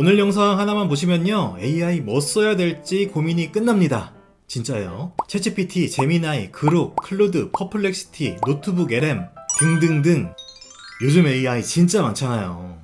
오늘 영상 하나만 보시면요. AI 뭐 써야 될지 고민이 끝납니다. 진짜요. 채찌PT, 제미나이, 그룹, 클로드, 퍼플렉시티, 노트북 LM 등등등 요즘 AI 진짜 많잖아요.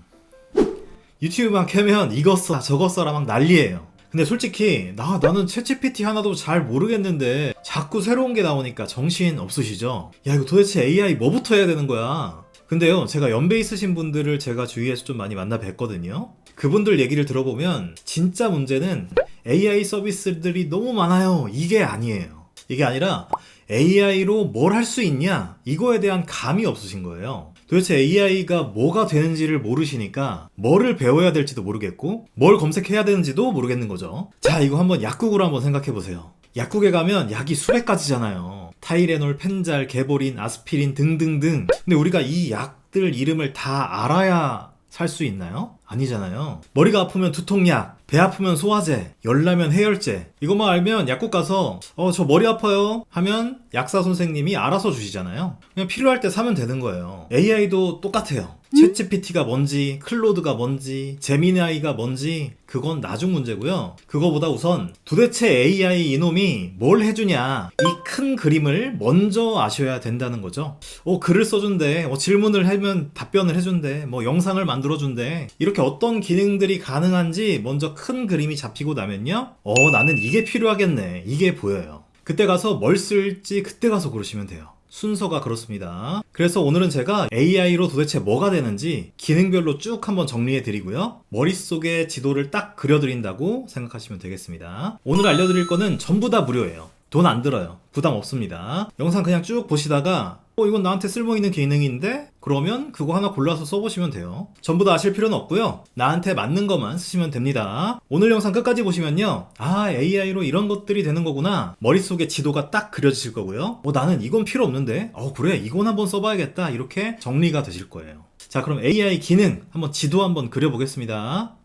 유튜브만 켜면 이거 써 저거 써라 막 난리예요. 근데 솔직히 나 나는 챗GPT 하나도 잘 모르겠는데 자꾸 새로운 게 나오니까 정신 없으시죠? 야 이거 도대체 AI 뭐부터 해야 되는 거야? 근데요 제가 연배 있으신 분들을 제가 주위에서 좀 많이 만나 뵀거든요. 그분들 얘기를 들어보면 진짜 문제는 AI 서비스들이 너무 많아요. 이게 아니에요. 이게 아니라 AI로 뭘 할 수 있냐 이거에 대한 감이 없으신 거예요. 도대체 AI가 뭐가 되는지를 모르시니까 뭐를 배워야 될지도 모르겠고 뭘 검색해야 되는지도 모르겠는 거죠. 자, 이거 한번 약국으로 한번 생각해 보세요. 약국에 가면 약이 수백 가지잖아요. 타이레놀, 펜잘, 게보린, 아스피린 등등등. 근데 우리가 이 약들 이름을 다 알아야 살 수 있나요? 아니잖아요. 머리가 아프면 두통약, 배 아프면 소화제, 열나면 해열제. 이것만 알면 약국 가서 어 저 머리 아파요 하면 약사 선생님이 알아서 주시잖아요. 그냥 필요할 때 사면 되는 거예요. AI도 똑같아요. 챗GPT가 뭔지, 클로드가 뭔지, 제미나이가 뭔지 그건 나중 문제고요. 그거보다 우선 도대체 AI 이놈이 뭘 해주냐 이 큰 그림을 먼저 아셔야 된다는 거죠. 어 글을 써준대, 어, 질문을 하면 답변을 해준대, 뭐 영상을 만들어준대 이렇게 어떤 기능들이 가능한지 먼저 큰 그림이 잡히고 나면요. 어 나는 이게 필요하겠네 이게 보여요. 그때 가서 뭘 쓸지 그때 가서 고르시면 돼요. 순서가 그렇습니다. 그래서 오늘은 제가 AI로 도대체 뭐가 되는지 기능별로 쭉 한번 정리해 드리고요. 머릿속에 지도를 딱 그려 드린다고 생각하시면 되겠습니다. 오늘 알려드릴 거는 전부 다 무료예요. 돈 안 들어요. 부담 없습니다. 영상 그냥 쭉 보시다가 어, 이건 나한테 쓸모있는 기능인데? 그러면 그거 하나 골라서 써보시면 돼요. 전부 다 아실 필요는 없고요. 나한테 맞는 것만 쓰시면 됩니다. 오늘 영상 끝까지 보시면요. 아, AI로 이런 것들이 되는 거구나. 머릿속에 지도가 딱 그려지실 거고요. 어, 나는 이건 필요 없는데? 어, 그래. 이건 한번 써봐야겠다. 이렇게 정리가 되실 거예요. 자, 그럼 AI 기능 한번 지도 한번 그려보겠습니다.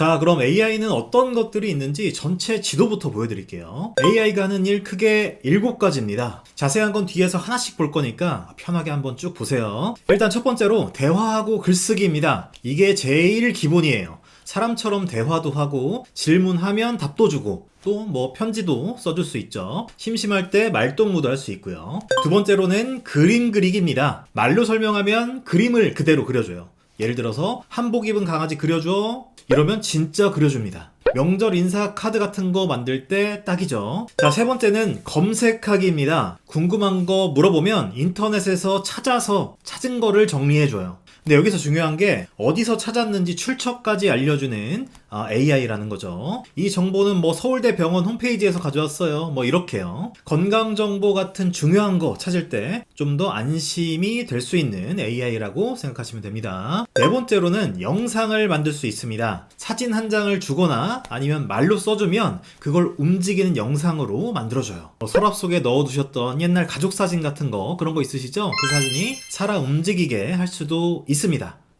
자, 그럼 AI는 어떤 것들이 있는지 전체 지도부터 보여드릴게요. AI가 하는 일 크게 7가지입니다. 자세한 건 뒤에서 하나씩 볼 거니까 편하게 한번 쭉 보세요. 일단 첫 번째로 대화하고 글쓰기입니다. 이게 제일 기본이에요. 사람처럼 대화도 하고 질문하면 답도 주고 또 뭐 편지도 써줄 수 있죠. 심심할 때 말동무도 할 수 있고요. 두 번째로는 그림 그리기입니다. 말로 설명하면 그림을 그대로 그려줘요. 예를 들어서 한복 입은 강아지 그려줘 이러면 진짜 그려줍니다. 명절 인사 카드 같은 거 만들 때 딱이죠. 자, 세 번째는 검색하기입니다. 궁금한 거 물어보면 인터넷에서 찾아서 찾은 거를 정리해줘요. 근데 여기서 중요한 게 어디서 찾았는지 출처까지 알려주는 아, AI라는 거죠. 이 정보는 뭐 서울대 병원 홈페이지에서 가져왔어요. 뭐 이렇게요. 건강 정보 같은 중요한 거 찾을 때 좀 더 안심이 될 수 있는 AI라고 생각하시면 됩니다. 네 번째로는 영상을 만들 수 있습니다. 사진 한 장을 주거나 아니면 말로 써주면 그걸 움직이는 영상으로 만들어줘요. 뭐 서랍 속에 넣어두셨던 옛날 가족 사진 같은 거 그런 거 있으시죠? 그 사진이 살아 움직이게 할 수도 있습니다.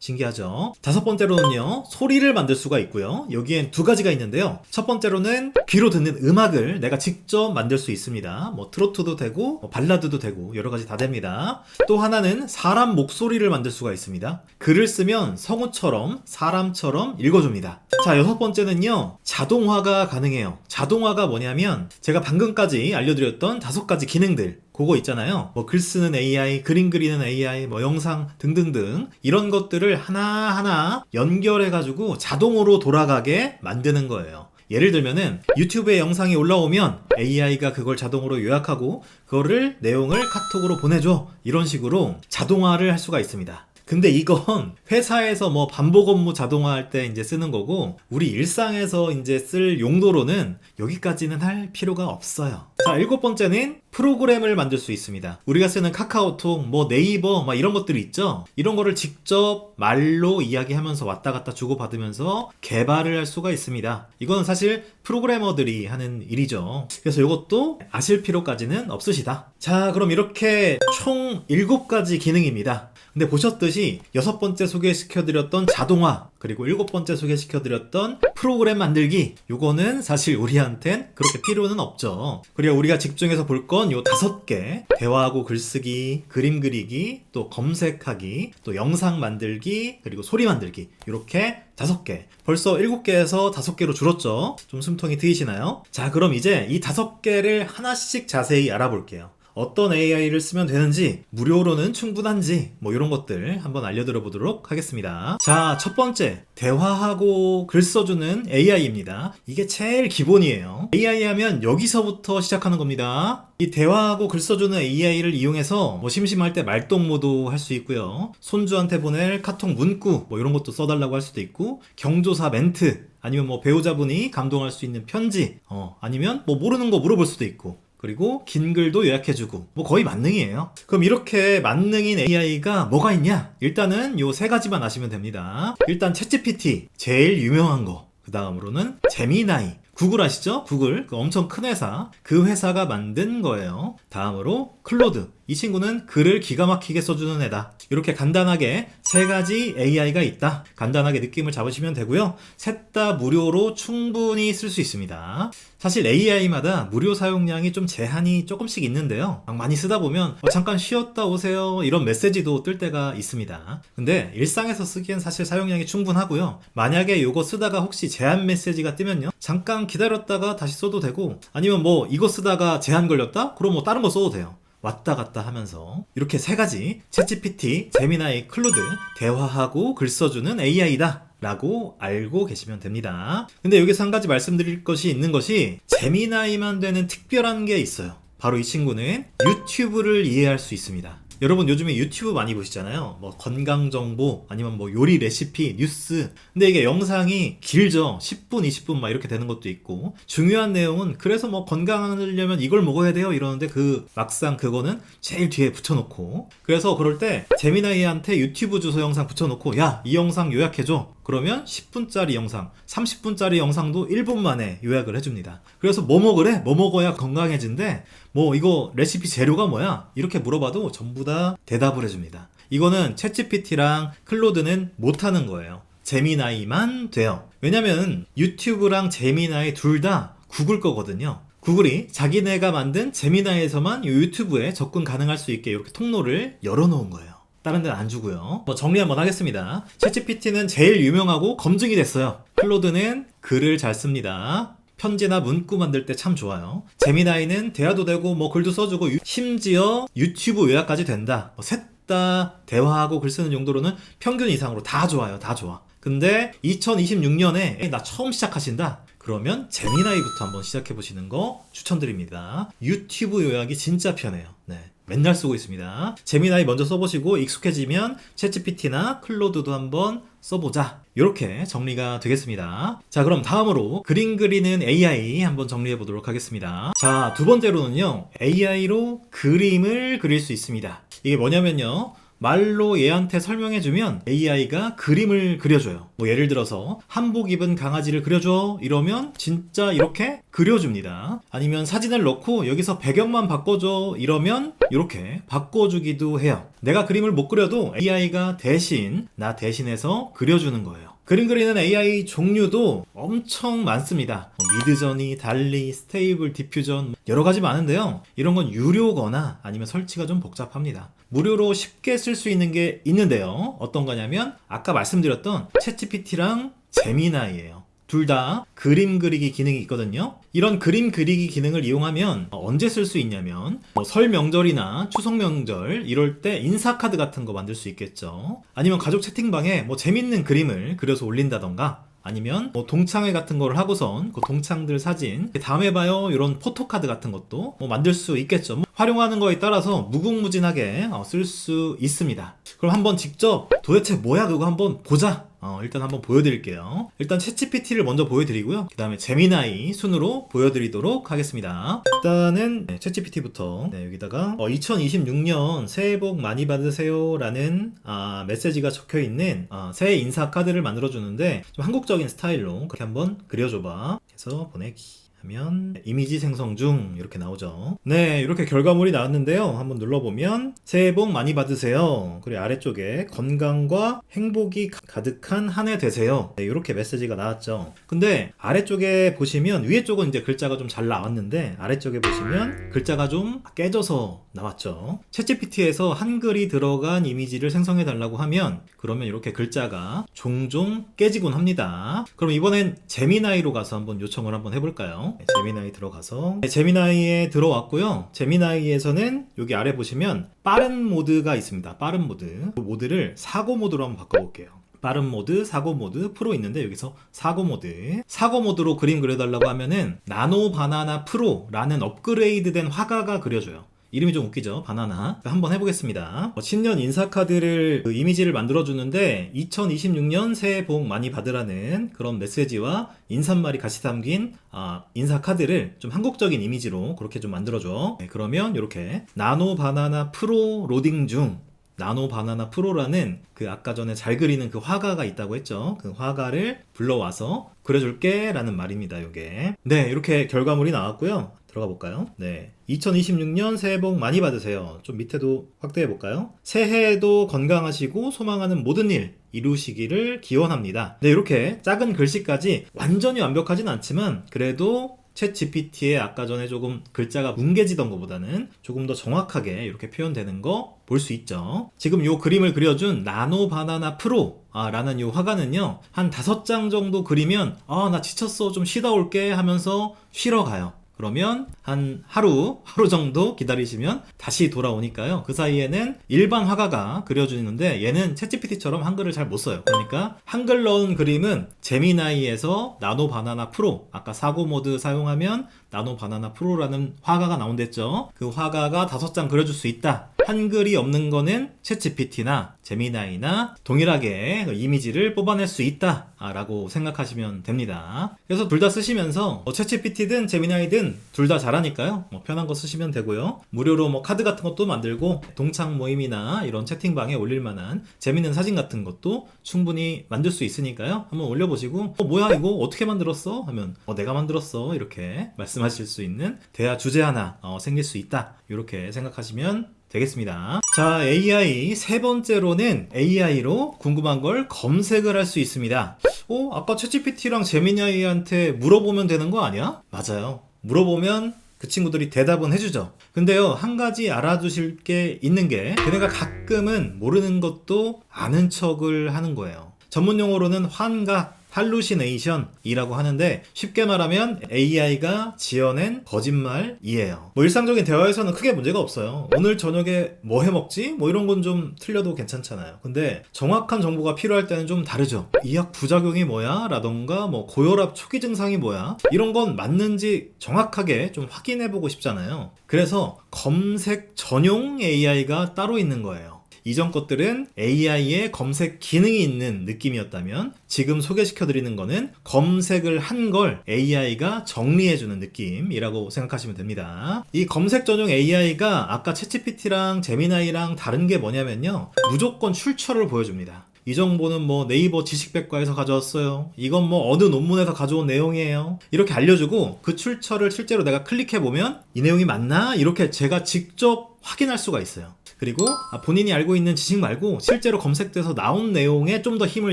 신기하죠? 다섯 번째로는요, 소리를 만들 수가 있고요. 여기엔 두 가지가 있는데요. 첫 번째로는 귀로 듣는 음악을 내가 직접 만들 수 있습니다. 뭐 트로트도 되고, 뭐 발라드도 되고, 여러 가지 다 됩니다. 또 하나는 사람 목소리를 만들 수가 있습니다. 글을 쓰면 성우처럼, 사람처럼 읽어줍니다. 자, 여섯 번째는요, 자동화가 가능해요. 자동화가 뭐냐면, 제가 방금까지 알려드렸던 다섯 가지 기능들, 그거 있잖아요. 뭐 글 쓰는 AI, 그림 그리는 AI, 뭐 영상 등등등 이런 것들을 하나하나 연결해 가지고 자동으로 돌아가게 만드는 거예요. 예를 들면은 유튜브에 영상이 올라오면 AI가 그걸 자동으로 요약하고 그거를 내용을 카톡으로 보내줘 이런 식으로 자동화를 할 수가 있습니다. 근데 이건 회사에서 뭐 반복 업무 자동화할 때 이제 쓰는 거고 우리 일상에서 이제 쓸 용도로는 여기까지는 할 필요가 없어요. 자, 일곱 번째는 프로그램을 만들 수 있습니다. 우리가 쓰는 카카오톡, 뭐 네이버, 막 이런 것들이 있죠. 이런 거를 직접 말로 이야기하면서 왔다 갔다 주고받으면서 개발을 할 수가 있습니다. 이거는 사실 프로그래머들이 하는 일이죠. 그래서 이것도 아실 필요까지는 없으시다. 자, 그럼 이렇게 총 7가지 기능입니다. 근데 보셨듯이 여섯 번째 소개시켜드렸던 자동화 그리고 일곱 번째 소개시켜드렸던 프로그램 만들기 요거는 사실 우리한텐 그렇게 필요는 없죠. 그리고 우리가 집중해서 볼 건 요 다섯 개 대화하고 글쓰기, 그림 그리기, 또 검색하기, 또 영상 만들기, 그리고 소리 만들기 이렇게 다섯 개. 벌써 일곱 개에서 다섯 개로 줄었죠. 좀 숨통이 트이시나요? 자, 그럼 이제 이 다섯 개를 하나씩 자세히 알아볼게요. 어떤 AI를 쓰면 되는지, 무료로는 충분한지, 뭐 이런 것들 한번 알려드려 보도록 하겠습니다. 자, 첫 번째, 대화하고 글 써주는 AI입니다. 이게 제일 기본이에요. AI 하면 여기서부터 시작하는 겁니다. 이 대화하고 글 써주는 AI를 이용해서 뭐 심심할 때 말동무도 할 수 있고요. 손주한테 보낼 카톡 문구 뭐 이런 것도 써달라고 할 수도 있고 경조사 멘트 아니면 뭐 배우자분이 감동할 수 있는 편지 어 아니면 뭐 모르는 거 물어볼 수도 있고 그리고 긴 글도 요약해주고 뭐 거의 만능이에요. 그럼 이렇게 만능인 AI가 뭐가 있냐? 일단은 요 세 가지만 아시면 됩니다. 일단 챗GPT 제일 유명한 거. 그 다음으로는 제미나이. 구글 아시죠? 구글 그 엄청 큰 회사 그 회사가 만든 거예요. 다음으로 클로드 이 친구는 글을 기가 막히게 써주는 애다. 이렇게 간단하게 세 가지 AI가 있다. 간단하게 느낌을 잡으시면 되고요. 셋 다 무료로 충분히 쓸 수 있습니다. 사실 AI마다 무료 사용량이 좀 제한이 조금씩 있는데요. 막 많이 쓰다 보면 어, 잠깐 쉬었다 오세요 이런 메시지도 뜰 때가 있습니다. 근데 일상에서 쓰기엔 사실 사용량이 충분하고요. 만약에 이거 쓰다가 혹시 제한 메시지가 뜨면요. 잠깐 기다렸다가 다시 써도 되고 아니면 뭐 이거 쓰다가 제한 걸렸다? 그럼 뭐 다른 거 써도 돼요. 왔다 갔다 하면서 이렇게 세 가지 챗GPT, 제미나이, 클로드 대화하고 글 써주는 AI다. 라고 알고 계시면 됩니다. 근데 여기서 한 가지 말씀드릴 것이 있는 것이 제미나이만 되는 특별한 게 있어요. 바로 이 친구는 유튜브를 이해할 수 있습니다. 여러분 요즘에 유튜브 많이 보시잖아요. 뭐 건강 정보 아니면 뭐 요리 레시피, 뉴스. 근데 이게 영상이 길죠. 10분, 20분 막 이렇게 되는 것도 있고 중요한 내용은 그래서 뭐 건강하려면 이걸 먹어야 돼요 이러는데 그 막상 그거는 제일 뒤에 붙여놓고 그래서 그럴 때 재미나이한테 유튜브 주소 영상 붙여놓고 야 이 영상 요약해줘. 그러면 10분짜리 영상, 30분짜리 영상도 1분 만에 요약을 해줍니다. 그래서 뭐 먹으래? 뭐 먹어야 건강해진대? 뭐 이거 레시피 재료가 뭐야? 이렇게 물어봐도 전부 다 대답을 해줍니다. 이거는 챗GPT랑 클로드는 못하는 거예요. 제미나이만 돼요. 왜냐면 유튜브랑 제미나이 둘 다 구글 거거든요. 구글이 자기네가 만든 제미나이에서만 이 유튜브에 접근 가능할 수 있게 이렇게 통로를 열어놓은 거예요. 다른 데는 안 주고요. 뭐 정리 한번 하겠습니다. 챗GPT는 제일 유명하고 검증이 됐어요. 클로드는 글을 잘 씁니다. 편지나 문구 만들 때 참 좋아요. 제미나이는 대화도 되고 뭐 글도 써주고 유- 심지어 유튜브 요약까지 된다. 뭐 셋다 대화하고 글 쓰는 용도로는 평균 이상으로 다 좋아요. 다 좋아. 근데 2026년에 나 처음 시작하신다. 그러면 제미나이부터 한번 시작해 보시는 거 추천드립니다. 유튜브 요약이 진짜 편해요. 네. 맨날 쓰고 있습니다. 제미나이 먼저 써보시고 익숙해지면 챗GPT나 클로드도 한번 써보자. 이렇게 정리가 되겠습니다. 자, 그럼 다음으로 그림 그리는 AI 한번 정리해 보도록 하겠습니다. 자, 두 번째로는요, AI로 그림을 그릴 수 있습니다. 이게 뭐냐면요, 말로 얘한테 설명해주면 AI가 그림을 그려줘요. 뭐 예를 들어서 한복 입은 강아지를 그려줘 이러면 진짜 이렇게 그려줍니다. 아니면 사진을 넣고 여기서 배경만 바꿔줘 이러면 이렇게 바꿔주기도 해요. 내가 그림을 못 그려도 AI가 대신 나 대신해서 그려주는 거예요. 그림 그리는 AI 종류도 엄청 많습니다. 뭐 미드저니, 달리, 스테이블, 디퓨전 여러 가지 많은데요. 이런 건 유료거나 아니면 설치가 좀 복잡합니다. 무료로 쉽게 쓸 수 있는 게 있는데요. 어떤 거냐면 아까 말씀드렸던 챗GPT랑 제미나이예요. 둘 다 그림 그리기 기능이 있거든요. 이런 그림 그리기 기능을 이용하면 언제 쓸 수 있냐면 뭐 설 명절이나 추석 명절 이럴 때 인사 카드 같은 거 만들 수 있겠죠. 아니면 가족 채팅방에 뭐 재밌는 그림을 그려서 올린다던가 아니면 뭐 동창회 같은 거를 하고선 그 동창들 사진 다음에 봐요 이런 포토카드 같은 것도 뭐 만들 수 있겠죠. 뭐 활용하는 거에 따라서 무궁무진하게 어, 쓸수 있습니다. 그럼 한번 직접 도대체 뭐야 그거 한번 보자. 어, 일단 한번 보여드릴게요. 일단 챗GPT를 먼저 보여드리고요. 그 다음에 제미나이 순으로 보여드리도록 하겠습니다. 일단은 네, 챗GPT부터 네, 여기다가 2026년 새해 복 많이 받으세요 라는 아, 메시지가 적혀 있는 아, 새해 인사 카드를 만들어 주는데 좀 한국적인 스타일로 그렇게 한번 그려줘봐. 해서 보내기. 하면 이미지 생성 중 이렇게 나오죠. 네, 이렇게 결과물이 나왔는데요. 한번 눌러보면 새해 복 많이 받으세요. 그리고 아래쪽에 건강과 행복이 가- 가득한 한 해 되세요. 네, 이렇게 메시지가 나왔죠. 근데 아래쪽에 보시면 위에 쪽은 이제 글자가 좀 잘 나왔는데 아래쪽에 보시면 글자가 좀 깨져서 나왔죠. 챗GPT에서 한글이 들어간 이미지를 생성해 달라고 하면 그러면 이렇게 글자가 종종 깨지곤 합니다. 그럼 이번엔 제미나이로 가서 한번 요청을 한번 해볼까요? 네, 제미나이 들어가서 네, 제미나이에 들어왔고요. 제미나이에서는 여기 아래 보시면 빠른 모드가 있습니다. 빠른 모드. 그 모드를 사고 모드로 한번 바꿔볼게요. 빠른 모드, 사고 모드, 프로 있는데 여기서 사고 모드. 사고 모드로 그림 그려달라고 하면은 나노 바나나 프로라는 업그레이드된 화가가 그려줘요. 이름이 좀 웃기죠? 바나나. 한번 해보겠습니다. 어, 신년 인사카드를 그 이미지를 만들어주는데 2026년 새해 복 많이 받으라는 그런 메시지와 인사말이 같이 담긴 아, 인사카드를 좀 한국적인 이미지로 그렇게 좀 만들어줘. 네, 그러면 이렇게 나노 바나나 프로 로딩 중 나노 바나나 프로라는 그 아까 전에 잘 그리는 그 화가가 있다고 했죠. 그 화가를 불러와서 그려줄게 라는 말입니다. 요게. 네, 이렇게 결과물이 나왔고요. 들어가 볼까요? 네. 2026년 새해 복 많이 받으세요. 좀 밑에도 확대해 볼까요? 새해에도 건강하시고 소망하는 모든 일 이루시기를 기원합니다. 네, 이렇게 작은 글씨까지 완전히 완벽하진 않지만 그래도 챗 GPT의 아까 전에 조금 글자가 뭉개지던 것보다는 조금 더 정확하게 이렇게 표현되는 거 볼 수 있죠. 지금 요 그림을 그려준 나노 바나나 프로 아, 라는 요 화가는요, 한 다섯 장 정도 그리면, 아, 나 지쳤어. 좀 쉬다 올게 하면서 쉬러 가요. 그러면 한 하루, 하루 정도 기다리시면 다시 돌아오니까요. 그 사이에는 일반 화가가 그려주는데 얘는 챗GPT처럼 한글을 잘 못 써요. 그러니까 한글 넣은 그림은 제미나이에서 나노 바나나 프로, 아까 사고 모드 사용하면 나노 바나나 프로라는 화가가 나온댔죠. 그 화가가 다섯 장 그려줄 수 있다. 한글이 없는 거는 챗GPT나 제미나이나 동일하게 그 이미지를 뽑아낼 수 있다. 아, 라고 생각하시면 됩니다. 그래서 둘 다 쓰시면서 뭐 챗GPT든 제미나이든 둘 다 잘하니까요. 뭐 편한 거 쓰시면 되고요. 무료로 뭐 카드 같은 것도 만들고 동창 모임이나 이런 채팅방에 올릴 만한 재밌는 사진 같은 것도 충분히 만들 수 있으니까요. 한번 올려보시고 어, 뭐야 이거 어떻게 만들었어? 하면 어, 내가 만들었어 이렇게 말씀 하실 수 있는 대화 주제 하나 어, 생길 수 있다. 이렇게 생각하시면 되겠습니다. 자, AI 세 번째로는 AI로 궁금한 걸 검색을 할 수 있습니다. 어, 아까 챗GPT랑 제미나이한테 물어보면 되는 거 아니야? 맞아요. 물어보면 그 친구들이 대답은 해주죠. 근데요, 한 가지 알아두실 게 있는 게, 걔네가 가끔은 모르는 것도 아는 척을 하는 거예요. 전문 용어로는 환각, 할루시네이션이라고 하는데 쉽게 말하면 AI가 지어낸 거짓말이에요. 뭐 일상적인 대화에서는 크게 문제가 없어요. 오늘 저녁에 뭐 해 먹지? 뭐 이런 건 좀 틀려도 괜찮잖아요. 근데 정확한 정보가 필요할 때는 좀 다르죠. 이 약 부작용이 뭐야? 라던가 뭐 고혈압 초기 증상이 뭐야? 이런 건 맞는지 정확하게 좀 확인해 보고 싶잖아요. 그래서 검색 전용 AI가 따로 있는 거예요. 이전 것들은 AI의 검색 기능이 있는 느낌이었다면 지금 소개시켜드리는 거는 검색을 한 걸 AI가 정리해주는 느낌이라고 생각하시면 됩니다. 이 검색 전용 AI가 아까 챗GPT랑 제미나이랑 다른 게 뭐냐면요. 무조건 출처를 보여줍니다. 이 정보는 뭐 네이버 지식백과에서 가져왔어요. 이건 뭐 어느 논문에서 가져온 내용이에요. 이렇게 알려주고 그 출처를 실제로 내가 클릭해보면 이 내용이 맞나? 이렇게 제가 직접 확인할 수가 있어요. 그리고 아, 본인이 알고 있는 지식 말고 실제로 검색돼서 나온 내용에 좀 더 힘을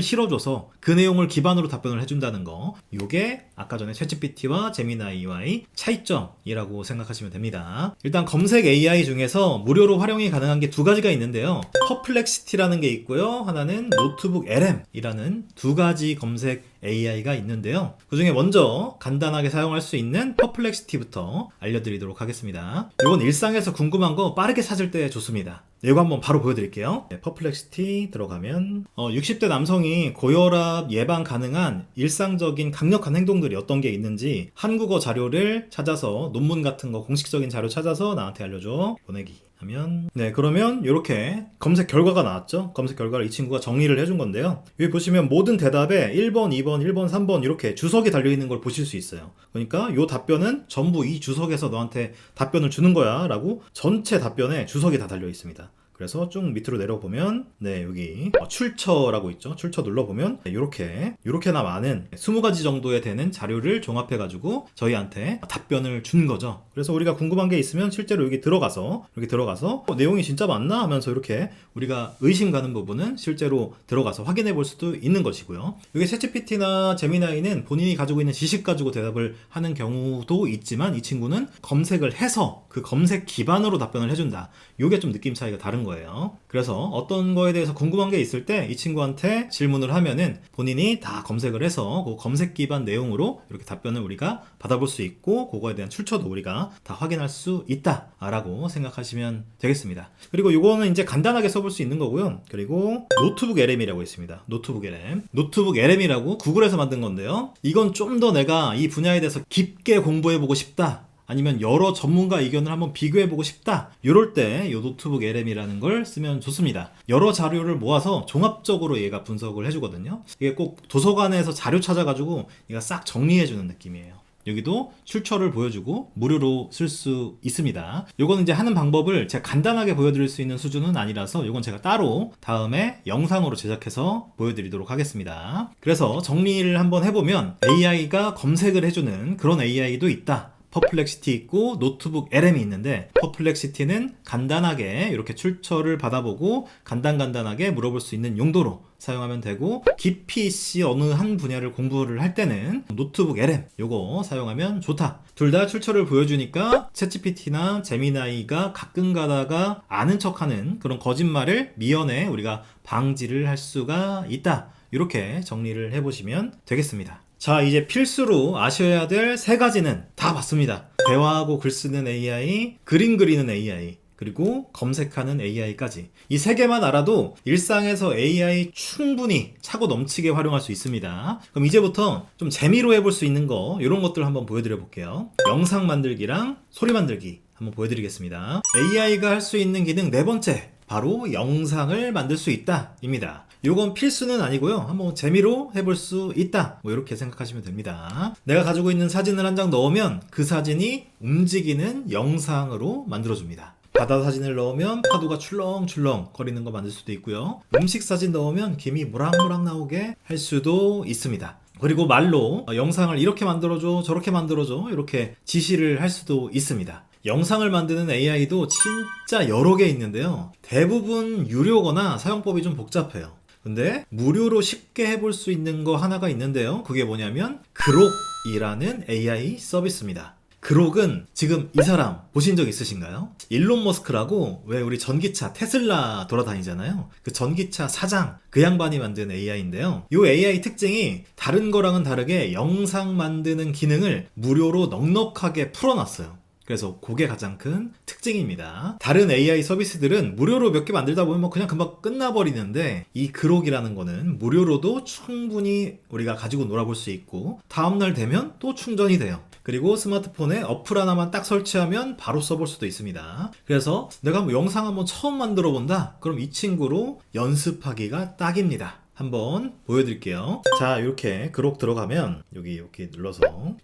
실어줘서 그 내용을 기반으로 답변을 해준다는 거. 요게 아까 전에 챗GPT와 제미나이와의 차이점이라고 생각하시면 됩니다. 일단 검색 AI 중에서 무료로 활용이 가능한 게 두 가지가 있는데요. 퍼플렉시티라는 게 있고요. 하나는 노트북 LM이라는 두 가지 검색 AI가 있는데요. 그 중에 먼저 간단하게 사용할 수 있는 퍼플렉시티부터 알려드리도록 하겠습니다. 이건 일상에서 궁금한 거 빠르게 찾을 때 좋습니다. 이거 한번 바로 보여드릴게요. 네, 퍼플렉시티 들어가면 어, 60대 남성이 고혈압 예방 가능한 일상적인 강력한 행동들이 어떤 게 있는지 한국어 자료를 찾아서 논문 같은 거 공식적인 자료 찾아서 나한테 알려줘 보내기 하면 네 그러면 이렇게 검색 결과가 나왔죠? 검색 결과를 이 친구가 정리를 해준 건데요. 여기 보시면 모든 대답에 1번 2번 1번 3번 이렇게 주석이 달려있는 걸 보실 수 있어요. 그러니까 이 답변은 전부 이 주석에서 너한테 답변을 주는 거야 라고 전체 답변에 주석이 다 달려 있습니다 그래서 쭉 밑으로 내려보면 네 여기 어, 출처라고 있죠. 출처 눌러보면 이렇게 이렇게나 많은 20가지 정도에 되는 자료를 종합해 가지고 저희한테 답변을 준 거죠. 그래서 우리가 궁금한 게 있으면 실제로 여기 들어가서 여기 들어가서 어, 내용이 진짜 맞나 하면서 이렇게 우리가 의심 가는 부분은 실제로 들어가서 확인해 볼 수도 있는 것이고요. 여기 챗GPT나 제미나이는 본인이 가지고 있는 지식 가지고 대답을 하는 경우도 있지만 이 친구는 검색을 해서 그 검색 기반으로 답변을 해준다. 이게 좀 느낌 차이가 다른 거 예요. 그래서 어떤 거에 대해서 궁금한 게 있을 때 이 친구한테 질문을 하면은 본인이 다 검색을 해서 그 검색 기반 내용으로 이렇게 답변을 우리가 받아볼 수 있고 그거에 대한 출처도 우리가 다 확인할 수 있다라고 생각하시면 되겠습니다. 그리고 이거는 이제 간단하게 써볼 수 있는 거고요. 그리고 노트북 LM이라고 있습니다. 노트북 LM. 노트북 LM이라고 구글에서 만든 건데요. 이건 좀 더 내가 이 분야에 대해서 깊게 공부해보고 싶다. 아니면 여러 전문가 의견을 한번 비교해 보고 싶다. 이럴 때 이 노트북 LM이라는 걸 쓰면 좋습니다. 여러 자료를 모아서 종합적으로 얘가 분석을 해주거든요. 이게 꼭 도서관에서 자료 찾아가지고 얘가 싹 정리해 주는 느낌이에요. 여기도 출처를 보여주고 무료로 쓸 수 있습니다. 요거는 이제 하는 방법을 제가 간단하게 보여드릴 수 있는 수준은 아니라서 요건 제가 따로 다음에 영상으로 제작해서 보여드리도록 하겠습니다. 그래서 정리를 한번 해보면 AI가 검색을 해주는 그런 AI도 있다. 퍼플렉시티 있고 노트북 LM이 있는데 퍼플렉시티는 간단하게 이렇게 출처를 받아보고 간단간단하게 물어볼 수 있는 용도로 사용하면 되고 깊이 있이 어느 한 분야를 공부를 할 때는 노트북 LM 요거 사용하면 좋다. 둘 다 출처를 보여주니까 챗GPT나 제미나이가 가끔 가다가 아는 척하는 그런 거짓말을 미연에 우리가 방지를 할 수가 있다. 이렇게 정리를 해보시면 되겠습니다. 자, 이제 필수로 아셔야 될 세 가지는 다 봤습니다. 대화하고 글 쓰는 AI, 그림 그리는 AI, 그리고 검색하는 AI까지. 이 세 개만 알아도 일상에서 AI 충분히 차고 넘치게 활용할 수 있습니다. 그럼 이제부터 좀 재미로 해볼 수 있는 거, 이런 것들 한번 보여드려 볼게요. 영상 만들기랑 소리 만들기 한번 보여드리겠습니다. AI가 할 수 있는 기능 네 번째. 바로 영상을 만들 수 있다. 입니다. 요건 필수는 아니고요. 한번 재미로 해볼 수 있다. 뭐 이렇게 생각하시면 됩니다. 내가 가지고 있는 사진을 한 장 넣으면 그 사진이 움직이는 영상으로 만들어줍니다. 바다 사진을 넣으면 파도가 출렁출렁 거리는 거 만들 수도 있고요. 음식 사진 넣으면 김이 모락모락 나오게 할 수도 있습니다. 그리고 말로 어, 영상을 이렇게 만들어줘, 저렇게 만들어줘, 이렇게 지시를 할 수도 있습니다. 영상을 만드는 AI도 진짜 여러 개 있는데요. 대부분 유료거나 사용법이 좀 복잡해요. 근데 무료로 쉽게 해볼 수 있는 거 하나가 있는데요. 그게 뭐냐면 그록이라는 AI 서비스입니다. 그록은 지금 이 사람 보신 적 있으신가요? 일론 머스크라고 왜 우리 전기차 테슬라 돌아다니잖아요. 그 전기차 사장 그 양반이 만든 AI인데요. 이 AI 특징이 다른 거랑은 다르게 영상 만드는 기능을 무료로 넉넉하게 풀어놨어요. 그래서 그게 가장 큰 특징입니다. 다른 AI 서비스들은 무료로 몇 개 만들다 보면 뭐 그냥 금방 끝나버리는데 이 그록이라는 거는 무료로도 충분히 우리가 가지고 놀아볼 수 있고 다음날 되면 또 충전이 돼요. 그리고 스마트폰에 어플 하나만 딱 설치하면 바로 써볼 수도 있습니다. 그래서 내가 뭐 영상 한번 처음 만들어 본다? 그럼 이 친구로 연습하기가 딱입니다. 한번 보여드릴게요. 자, 이렇게 그록 들어가면 여기 이렇게 눌러서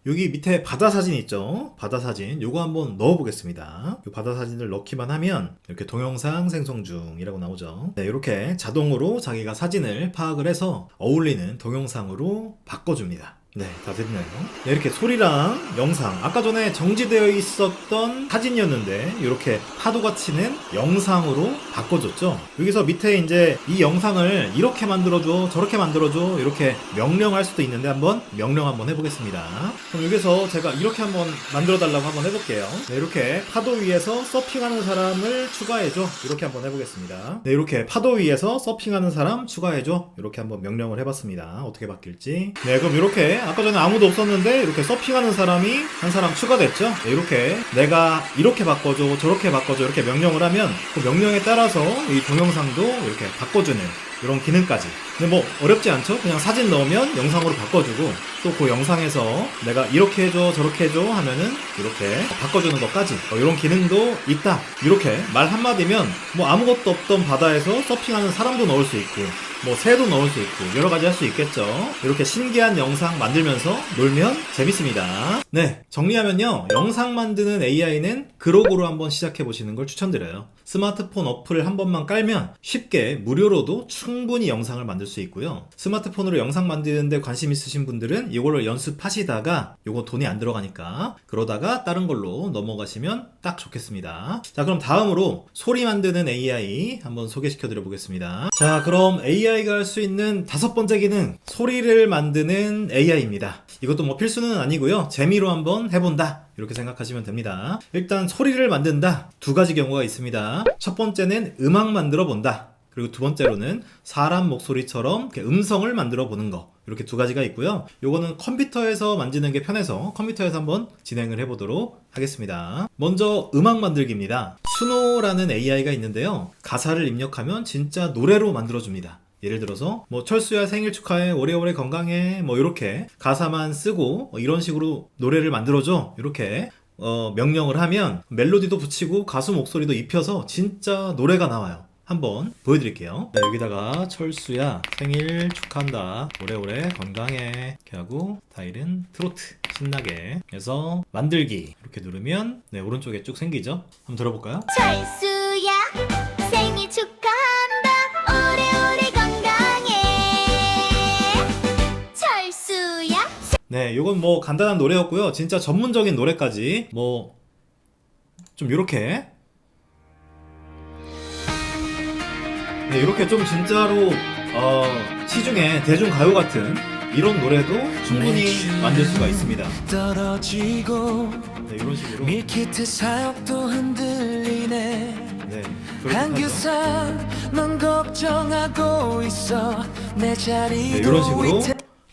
여기 밑에 바다 사진 있죠? 바다 사진 요거 한번 넣어 보겠습니다. 이 바다 사진을 넣기만 하면 이렇게 동영상 생성 중이라고 나오죠. 네, 이렇게 자동으로 자기가 사진을 파악을 해서 어울리는 동영상으로 바꿔줍니다. 네, 다 됐나요? 네, 이렇게 소리랑 영상. 아까 전에 정지되어 있었던 사진이었는데, 이렇게 파도가 치는 영상으로 바꿔줬죠? 여기서 밑에 이제 이 영상을 이렇게 만들어줘, 저렇게 만들어줘, 이렇게 명령할 수도 있는데, 한번 명령 한번 해보겠습니다. 그럼 여기서 제가 이렇게 한번 만들어달라고 한번 해볼게요. 네, 이렇게 파도 위에서 서핑하는 사람을 추가해줘. 이렇게 한번 해보겠습니다. 네, 이렇게 파도 위에서 서핑하는 사람 추가해줘. 이렇게 한번 명령을 해봤습니다. 어떻게 바뀔지. 네, 그럼 이렇게 아까 전에 아무도 없었는데 이렇게 서핑하는 사람이 한 사람 추가됐죠? 네, 이렇게 내가 이렇게 바꿔줘, 저렇게 바꿔줘 이렇게 명령을 하면 그 명령에 따라서 이 동영상도 이렇게 바꿔주는 이런 기능까지. 근데 뭐 어렵지 않죠? 그냥 사진 넣으면 영상으로 바꿔주고 또 그 영상에서 내가 이렇게 해줘, 저렇게 해줘 하면은 이렇게 바꿔주는 것까지 어, 이런 기능도 있다. 이렇게 말 한마디면 뭐 아무것도 없던 바다에서 서핑하는 사람도 넣을 수 있고 뭐 새도 넣을 수 있고 여러 가지 할 수 있겠죠. 이렇게 신기한 영상 만들면서 놀면 재밌습니다. 네, 정리하면요. 영상 만드는 AI는 그록으로 한번 시작해 보시는 걸 추천드려요. 스마트폰 어플을 한 번만 깔면 쉽게 무료로도 충분히 영상을 만들 수 있고요. 스마트폰으로 영상 만드는데 관심 있으신 분들은 이걸로 연습하시다가 이거 돈이 안 들어가니까 그러다가 다른 걸로 넘어가시면 딱 좋겠습니다. 자, 그럼 다음으로 소리 만드는 AI 한번 소개시켜 드려 보겠습니다. 자, 그럼 AI가 할 수 있는 다섯 번째 기능 소리를 만드는 AI입니다. 이것도 뭐 필수는 아니고요. 재미로 한번 해본다. 이렇게 생각하시면 됩니다. 일단 소리를 만든다. 두 가지 경우가 있습니다. 첫 번째는 음악 만들어 본다. 그리고 두 번째로는 사람 목소리처럼 음성을 만들어 보는 거. 이렇게 두 가지가 있고요. 요거는 컴퓨터에서 만지는 게 편해서 컴퓨터에서 한번 진행을 해보도록 하겠습니다. 먼저 음악 만들기입니다. 수노라는 AI가 있는데요. 가사를 입력하면 진짜 노래로 만들어줍니다. 예를 들어서 뭐 철수야 생일 축하해 오래오래 건강해 뭐 이렇게 가사만 쓰고 뭐 이런 식으로 노래를 만들어줘 이렇게 어, 명령을 하면 멜로디도 붙이고 가수 목소리도 입혀서 진짜 노래가 나와요. 한번 보여드릴게요. 네, 여기다가 철수야 생일 축하한다. 오래오래 건강해. 이렇게 하고 타일은 트로트 신나게 해서 만들기 이렇게 누르면 네 오른쪽에 쭉 생기죠. 한번 들어볼까요? 철수야 생일 축하 네, 요건 뭐 간단한 노래였고요. 진짜 전문적인 노래까지 뭐 좀 요렇게 네, 이렇게 좀 진짜로 어, 시중에 대중 가요 같은 이런 노래도 충분히 만들 수가 있습니다. 네, 이런 식으로 네, 네, 이런 식으로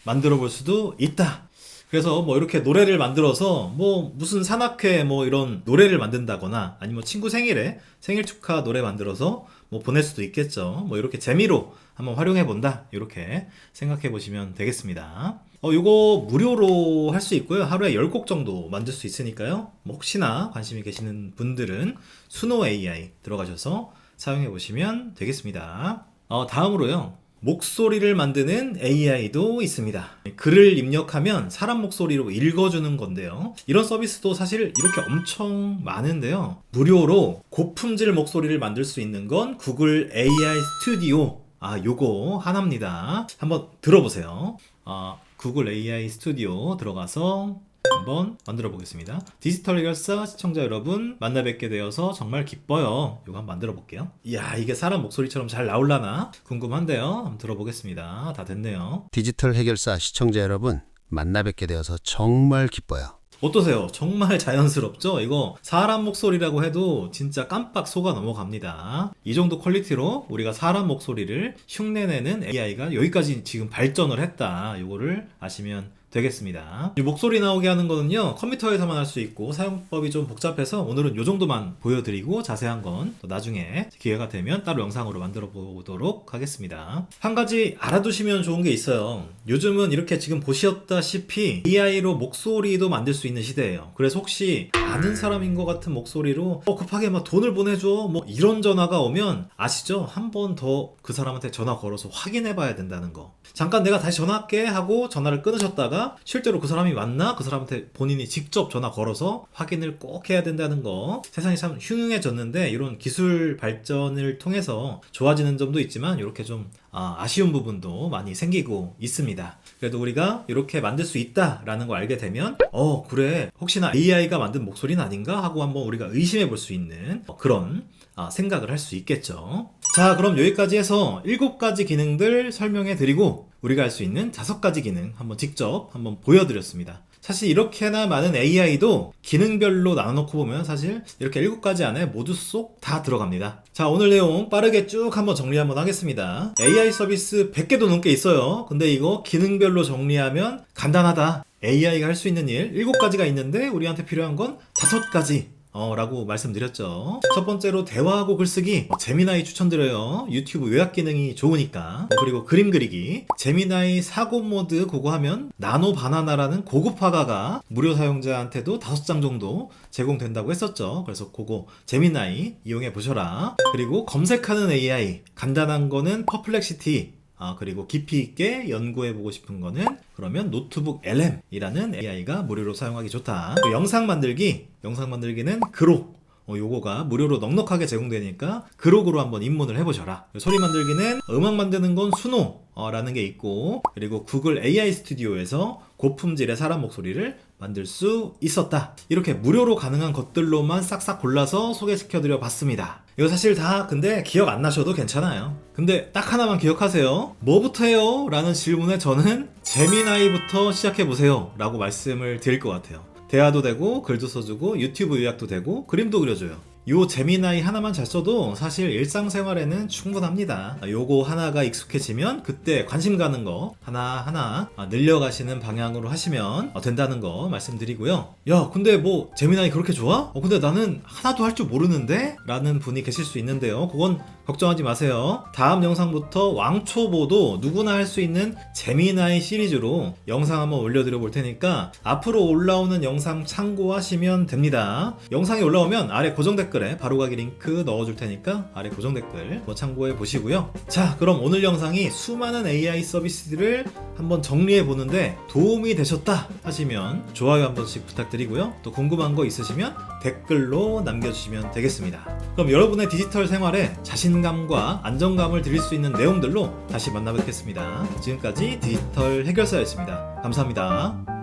만들어 볼 수도 있다. 그래서 뭐 이렇게 노래를 만들어서 뭐 무슨 산악회 뭐 이런 노래를 만든다거나 아니면 뭐 친구 생일에 생일 축하 노래 만들어서 뭐 보낼 수도 있겠죠. 뭐 이렇게 재미로 한번 활용해 본다. 이렇게 생각해 보시면 되겠습니다. 어, 요거 무료로 할 수 있고요. 하루에 10곡 정도 만들 수 있으니까요. 뭐 혹시나 관심이 계시는 분들은 수노 AI 들어가셔서 사용해 보시면 되겠습니다. 어, 다음으로요. 목소리를 만드는 AI도 있습니다. 글을 입력하면 사람 목소리로 읽어주는 건데요. 이런 서비스도 사실 이렇게 엄청 많은데요. 무료로 고품질 목소리를 만들 수 있는 건 구글 AI 스튜디오. 아, 요거 하나입니다. 한번 들어보세요. 아, 구글 AI 스튜디오 들어가서 한번 만들어 보겠습니다. 디지털 해결사 시청자 여러분 만나 뵙게 되어서 정말 기뻐요. 이거 한번 만들어 볼게요. 이야 이게 사람 목소리처럼 잘 나올라나 궁금한데요. 한번 들어보겠습니다. 다 됐네요. 디지털 해결사 시청자 여러분 만나 뵙게 되어서 정말 기뻐요. 어떠세요? 정말 자연스럽죠? 이거 사람 목소리라고 해도 진짜 깜빡 속아 넘어갑니다. 이 정도 퀄리티로 우리가 사람 목소리를 흉내내는 AI가 여기까지 지금 발전을 했다. 이거를 아시면 되겠습니다. 이 목소리 나오게 하는 거는요, 컴퓨터에서만 할 수 있고, 사용법이 좀 복잡해서 오늘은 이 정도만 보여드리고, 자세한 건또 나중에 기회가 되면 따로 영상으로 만들어 보도록 하겠습니다. 한 가지 알아두시면 좋은 게 있어요. 요즘은 이렇게 지금 보셨다시피 AI로 목소리도 만들 수 있는 시대예요. 그래서 혹시 아는 사람인 것 같은 목소리로 어, 급하게 막 돈을 보내줘. 뭐 이런 전화가 오면 아시죠? 한 번 더 그 사람한테 전화 걸어서 확인해 봐야 된다는 거. 잠깐 내가 다시 전화할게 하고 전화를 끊으셨다가 실제로 그 사람이 맞나? 그 사람한테 본인이 직접 전화 걸어서 확인을 꼭 해야 된다는 거. 세상이 참 흉흉해졌는데 이런 기술 발전을 통해서 좋아지는 점도 있지만 이렇게 좀 아, 아쉬운 부분도 많이 생기고 있습니다. 그래도 우리가 이렇게 만들 수 있다라는 걸 알게 되면 어 그래 혹시나 AI가 만든 목소리는 아닌가 하고 한번 우리가 의심해 볼 수 있는 그런 아, 생각을 할 수 있겠죠. 자 그럼 여기까지 해서 7가지 기능들 설명해 드리고 우리가 할 수 있는 5가지 기능 한번 직접 한번 보여드렸습니다. 사실 이렇게나 많은 AI도 기능별로 나눠놓고 보면 사실 이렇게 7가지 안에 모두 쏙 다 들어갑니다. 자, 오늘 내용 빠르게 쭉 한번 정리 한번 하겠습니다. AI 서비스 100개도 넘게 있어요. 근데 이거 기능별로 정리하면 간단하다. AI가 할 수 있는 일 7가지가 있는데 우리한테 필요한 건 5가지. 어, 라고 말씀드렸죠. 첫 번째로 대화하고 글쓰기. 어, 재미나이 추천드려요. 유튜브 요약 기능이 좋으니까. 어, 그리고 그림 그리기. 재미나이 사고 모드 그거 하면 나노 바나나라는 고급 화가가 무료 사용자한테도 5장 정도 제공된다고 했었죠. 그래서 그거 재미나이 이용해 보셔라. 그리고 검색하는 AI. 간단한 거는 퍼플렉시티. 아, 그리고 깊이 있게 연구해 보고 싶은 거는 그러면 노트북 LM이라는 AI가 무료로 사용하기 좋다. 또 영상 만들기, 영상 만들기는 그로 어, 요거가 무료로 넉넉하게 제공되니까 그록으로 한번 입문을 해보셔라. 소리 만들기는 음악 만드는 건 수노 라는 게 있고 그리고 구글 AI 스튜디오에서 고품질의 사람 목소리를 만들 수 있었다. 이렇게 무료로 가능한 것들로만 싹싹 골라서 소개시켜드려 봤습니다. 이거 사실 다 근데 기억 안 나셔도 괜찮아요. 근데 딱 하나만 기억하세요. 뭐부터 해요? 라는 질문에 저는 재미나이부터 시작해보세요. 라고 말씀을 드릴 것 같아요. 대화도 되고, 글도 써주고, 유튜브 요약도 되고, 그림도 그려줘요. 요 재미나이 하나만 잘 써도 사실 일상생활에는 충분합니다. 요거 하나가 익숙해지면 그때 관심 가는 거 하나하나 늘려가시는 방향으로 하시면 된다는 거 말씀드리고요. 야, 근데 뭐 재미나이 그렇게 좋아? 어, 근데 나는 하나도 할 줄 모르는데? 라는 분이 계실 수 있는데요. 그건 걱정하지 마세요. 다음 영상부터 왕초보도 누구나 할 수 있는 재미나이 시리즈로 영상 한번 올려드려 볼 테니까 앞으로 올라오는 영상 참고하시면 됩니다. 영상이 올라오면 아래 고정 댓글에 바로가기 링크 넣어줄 테니까 아래 고정 댓글 뭐 참고해 보시고요. 자, 그럼 오늘 영상이 수많은 AI 서비스들을 한번 정리해 보는데 도움이 되셨다 하시면 좋아요 한 번씩 부탁드리고요. 또 궁금한 거 있으시면 댓글로 남겨주시면 되겠습니다. 그럼 여러분의 디지털 생활에 자신감과 안정감을 드릴 수 있는 내용들로 다시 만나 뵙겠습니다. 지금까지 디지털 해결사였습니다. 감사합니다.